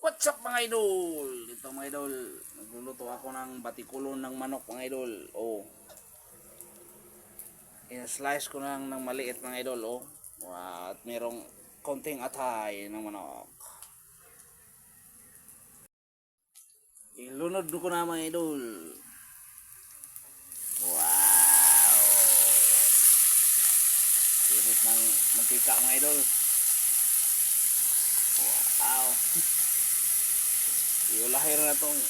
What's up mga idol? Ito mga idol, nagluluto ako ng batikulon ng manok mga idol. Oh. In-slice ko lang ng maliit mga idol. Oh. At merong konting atay ng manok. Ilunod ko na mga idol. Wow! Sirit ng mantika mga idol. Wow! Iulahir na tong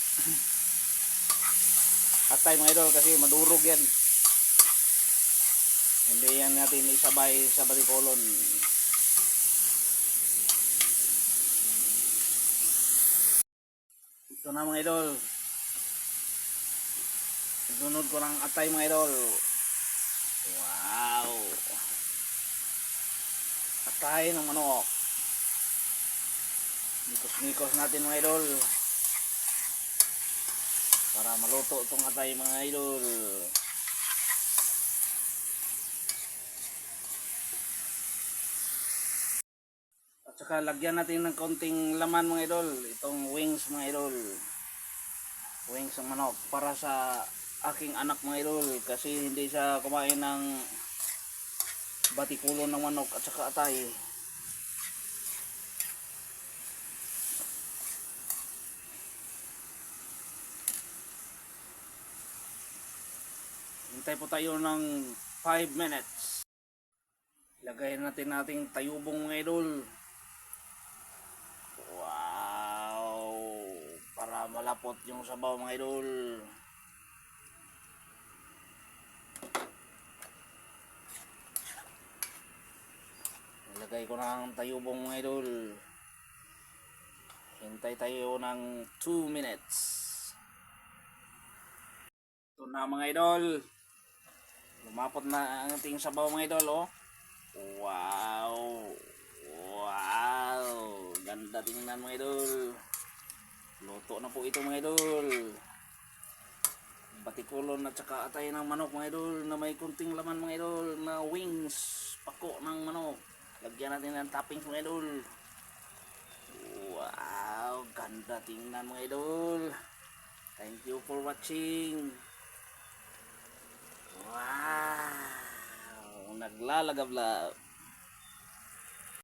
atay mga idol kasi madurog yan. Hindi yan natin isabay sa batikolon. Ito na mga idol. Sunod ko ng atay mga idol. Wow! Atay ng manok. Nikos-nikos natin mga idol. Para maluto itong atay mga idol. At saka lagyan natin ng konting laman mga idol. Itong wings mga idol. Wings ng manok. Para sa aking anak mga idol. Kasi hindi siya kumain ng batikulo ng manok at saka atay. Hintay po tayo ng 5 minutes. Lagay natin nating tayubong mga idol. Wow! Para malapot yung sabaw mga idol. Lagay ko ng tayubong mga idol. Hintay tayo ng 2 minutes. Ito na mga idol. Lumapot na ang ating sabaw mga idol, oh. Wow! Wow! Ganda tingnan mga idol. Luto na po ito mga idol. Batikulon at saka atay ng manok mga idol na may kunting laman mga idol na wings, pako ng manok. Lagyan natin ng toppings mga idol. Wow! Ganda tingnan mga idol. Thank you for watching. Wow! Naglalagablab.